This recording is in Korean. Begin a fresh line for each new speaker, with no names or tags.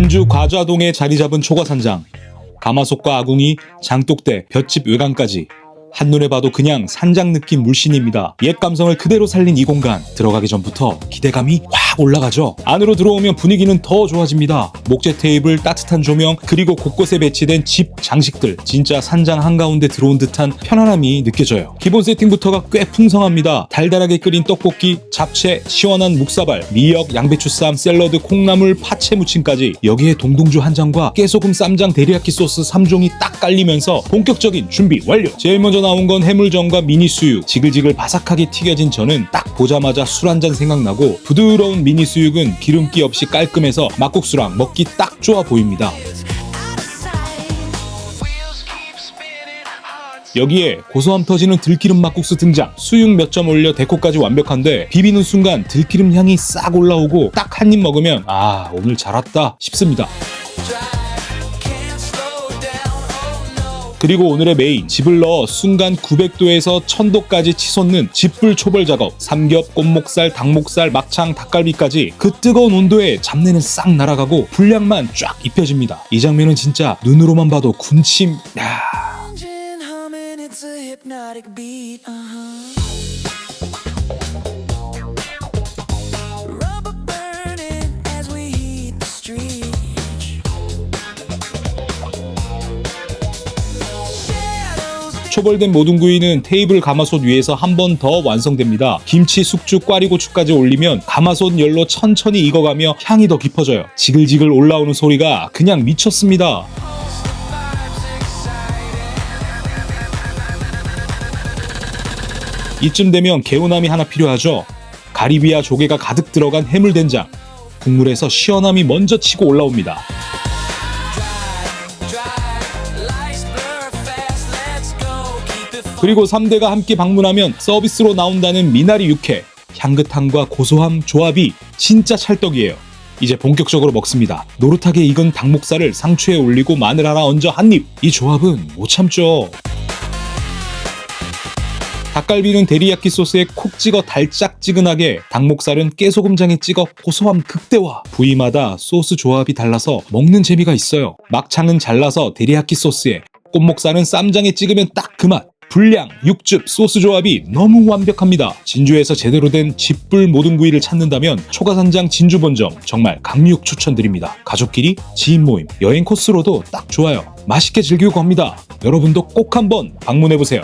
진주 과좌동에 자리 잡은 초과산장. 가마솥과 아궁이, 장독대, 볏짚 외관까지 한눈에 봐도 그냥 산장 느낌 물씬입니다. 옛 감성을 그대로 살린 이 공간 들어가기 전부터 기대감이 확 올라가죠. 안으로 들어오면 분위기는 더 좋아집니다. 목재 테이블, 따뜻한 조명, 그리고 곳곳에 배치된 집 장식들 진짜 산장 한가운데 들어온 듯한 편안함이 느껴져요. 기본 세팅부터가 꽤 풍성합니다. 달달하게 끓인 떡볶이, 잡채, 시원한 묵사발, 미역, 양배추쌈, 샐러드, 콩나물, 파채 무침까지 여기에 동동주 한 잔과 깨소금 쌈장 데리야끼 소스 3종이 딱 깔리면서 본격적인 준비 완료. 제일 먼저 나온 건 해물전과 미니 수육. 지글지글 바삭하게 튀겨진 전은 딱 보자마자 술 한 잔 생각나고 부드러운 미니 수육은 기름기 없이 깔끔해서 막국수랑 먹기 딱 좋아 보입니다. 여기에 고소함 터지는 들기름 막국수 등장 수육 몇 점 올려 데코까지 완벽한데 비비는 순간 들기름 향이 싹 올라오고 딱 한 입 먹으면 아 오늘 잘 왔다 싶습니다 그리고 오늘의 메인 집을 넣어 순간 900도에서 1000도까지 치솟는 집불 초벌 작업 삼겹, 꽃목살, 닭목살, 막창, 닭갈비까지 그 뜨거운 온도에 잡내는 싹 날아가고 불량만 쫙 입혀집니다. 이 장면은 진짜 눈으로만 봐도 군침. 야 초벌된 모든 구이는 테이블 가마솥 위에서 한 번 더 완성됩니다. 김치, 숙주, 꽈리고추까지 올리면 가마솥 열로 천천히 익어가며 향이 더 깊어져요. 지글지글 올라오는 소리가 그냥 미쳤습니다. 이쯤 되면 개운함이 하나 필요하죠. 가리비와 조개가 가득 들어간 해물된장. 국물에서 시원함이 먼저 치고 올라옵니다. 그리고 3대가 함께 방문하면 서비스로 나온다는 미나리 육회. 향긋함과 고소함 조합이 진짜 찰떡이에요. 이제 본격적으로 먹습니다. 노릇하게 익은 닭목살을 상추에 올리고 마늘 하나 얹어 한 입. 이 조합은 못 참죠. 닭갈비는 데리야끼 소스에 콕 찍어 달짝지근하게, 닭목살은 깨소금장에 찍어 고소함 극대화. 부위마다 소스 조합이 달라서 먹는 재미가 있어요. 막창은 잘라서 데리야끼 소스에, 꽃목살은 쌈장에 찍으면 딱 그 맛. 불량, 육즙, 소스 조합이 너무 완벽합니다. 진주에서 제대로 된 집불 모든 구이를 찾는다면 초가산장 진주 본점 정말 강력 추천드립니다. 가족끼리 지인 모임, 여행 코스로도 딱 좋아요. 맛있게 즐기고 갑니다. 여러분도 꼭 한번 방문해 보세요.